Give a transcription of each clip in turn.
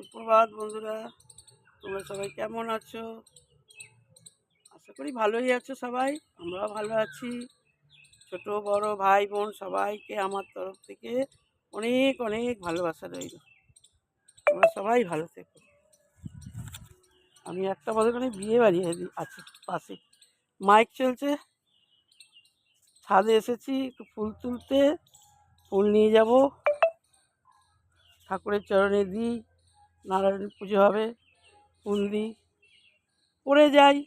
সুপ্রভাত বন্ধুরা, তোমরা সবাই কেমন আছো? আশা করি ভালোই আছো সবাই, আমরাও ভালো আছি। ছোট, বড়, ভাই, বোন সবাইকে আমার তরফ থেকে অনেক অনেক ভালোবাসা রইল। তোমরা সবাই ভালো থেকো। আমি একটা বছর বিয়ে বাড়ি আছে পাশে। মাইক চলছে। ছাদে এসেছি, একটু ফুল তুলতে। ফুল নিয়ে যাব। ঠাকুরের চরণে দিই। নারায়ণ পুজো হবে ফুল দিই করে যাই।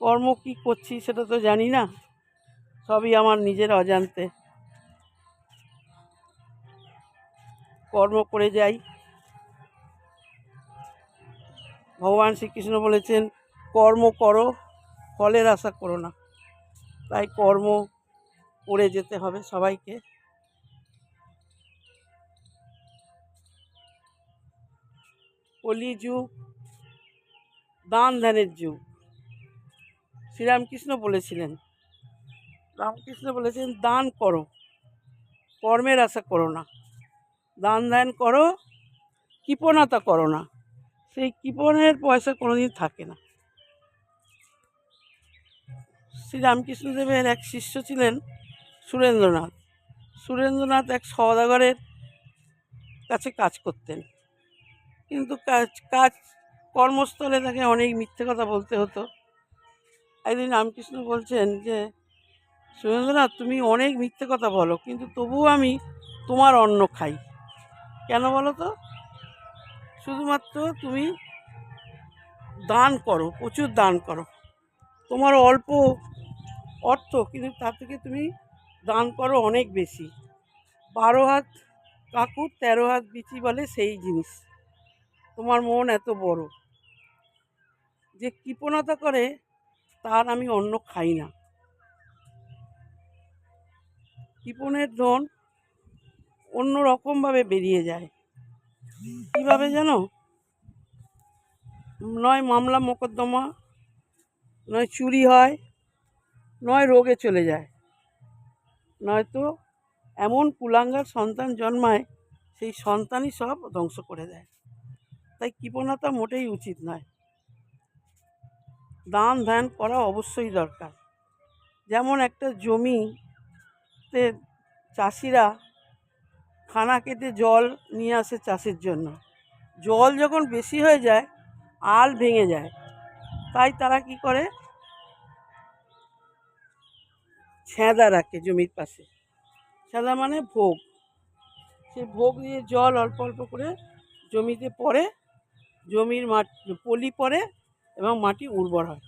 কর্ম কী করছি সেটা তো জানি না। সবই আমার নিজের অজান্তে। কর্ম করে যাই। ভগবান শ্রীকৃষ্ণ বলেছেন, কর্ম করো, ফলের আশা করো না। তাই কর্ম করে যেতে হবে সবাইকে। কলি যুগ দান ধ্যানের যুগ। শ্রীরামকৃষ্ণ বলেছিলেন, রামকৃষ্ণ বলেছেন, দান করো, কর্মের আশা করো না। দান ধ্যান করো, কৃপণতা করো না। সেই কৃপণের পয়সা কোনোদিন থাকে না। শ্রীরামকৃষ্ণদেবের এক শিষ্য ছিলেন সুরেন্দ্রনাথ। সুরেন্দ্রনাথ এক সওদাগরের কাছে কাজ করতেন। কিন্তু কাজ কাজ, কর্মস্থলে তাকে অনেক মিথ্যে কথা বলতে হতো। একদিন রামকৃষ্ণ বলছেন যে, সুরেন্দ্রনাথ, তুমি অনেক মিথ্যে কথা বলো, কিন্তু তবুও আমি তোমার অন্ন খাই। কেন বলো তো? শুধুমাত্র তুমি দান করো, প্রচুর দান করো। তোমার অল্প অর্থ, কিন্তু তার থেকে তুমি দান করো অনেক বেশি। বারো হাত কাকুর, তেরো হাত বিচি বলে সেই জিনিস। তোমার মন এত বড় যে কৃপণতা করে তার আমি অন্ন খাই না। কৃপণের ধন অন্য রকমভাবে বেরিয়ে যায়। কীভাবে জানো? নয় মামলা মোকদ্দমা, নয় চুরি হয়, নয় রোগে চলে যায়। নয়তো এমন কুলাঙ্গার সন্তান জন্মায়, সেই সন্তানই সব ধ্বংস করে দেয়। তাই কৃপণতা মোটেই উচিত নয়। দান ধ্যান করা অবশ্যই দরকার। যেমন একটা জমিতে চাষিরা খানা কেটে জল নিয়ে আসে চাষের জন্য। জল যখন বেশি হয়ে যায়, আল ভেঙে যায়। তাই তারা কি করে? ছেঁদা রাখে জমির পাশে। ছেঁদা মানে ভোগ। সে ভোগ দিয়ে জল অল্প অল্প করে জমিতে পড়ে জমির মাটি পলি পড়ে এবং মাটি উর্বর হয়।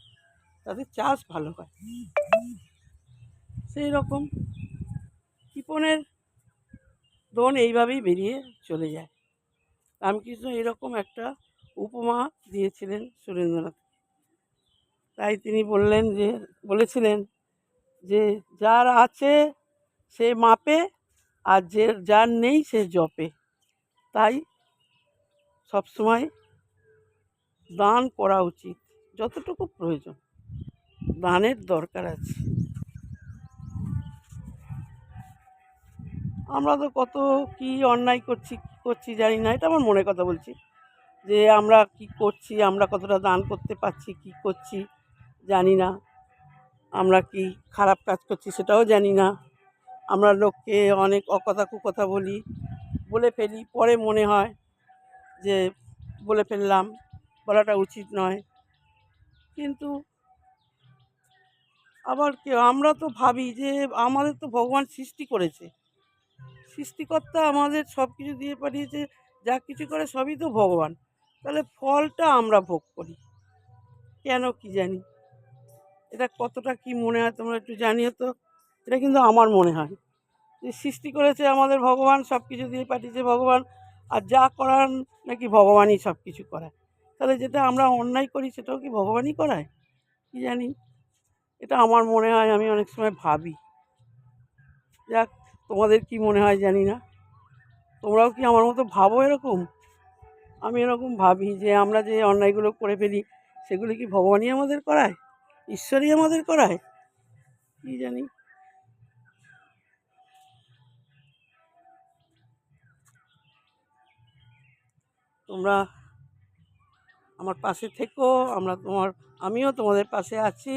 তাতে চাষ ভালো হয়। সেই রকম কৃপণের দোন এইভাবেই বেরিয়ে চলে যায়। রামকৃষ্ণ এরকম একটা উপমা দিয়েছিলেন সুরেন্দ্রনাথ। তাই তিনি বললেন যে, বলেছিলেন যে, যার আছে সে মাপে আর যে, যার নেই সে জপে। তাই সবসময় দান করা উচিত, যতটুকু প্রয়োজন। দানের দরকার আছে। আমরা তো কত কি অন্যায় করছি, কী করছি জানি না, এটা আমার মনে কথা বলছি। যে আমরা কি করছি, আমরা কতটা দান করতে পারছি, কি করছি জানি না। আমরা কি খারাপ কাজ করছি সেটাও জানি না। আমরা লোককে অনেক অকথা কুকথা বলি, বলে ফেলি, পরে মনে হয় যে বলে ফেললাম। বলাটা উচিত নয়। কিন্তু আবার কেউ আমরা তো ভাবি যে আমাদের তো ভগবান সৃষ্টি করেছে। সৃষ্টিকর্তা আমাদের সব কিছু দিয়ে পাঠিয়েছে, যা কিছু করে সবই তো ভগবান। তাহলে ফলটা আমরা ভোগ করি। কেন কি জানি? এটা কতটা কি মনে হয় তোমরা একটু জানিও তো। এটা কিন্তু আমার মনে হয়। যে সৃষ্টি করেছে আমাদের ভগবান সব কিছু দিয়ে পাঠিয়েছে ভগবান, আর যা করার নাকি ভগবানই সব কিছু করায়। তাহলে যেটা আমরা অন্যায় করি সেটাও কি ভগবানই করায়? কি জানি? এটা আমার মনে হয়, আমি অনেক সময় ভাবি। যাক, তোমাদের কি মনে হয় জানি না। তোমরাও কি আমার মতো ভাবো এরকম? আমি এরকম ভাবি যে আমরা যে অন্যায়গুলো করে ফেলি, সেগুলো কি ভগবানই আমাদের করায়? ঈশ্বরই আমাদের করায়? কি জানি? তোমরা আমার পাশে থেকো আমরা তোমার আমিও তোমাদের পাশে আছি।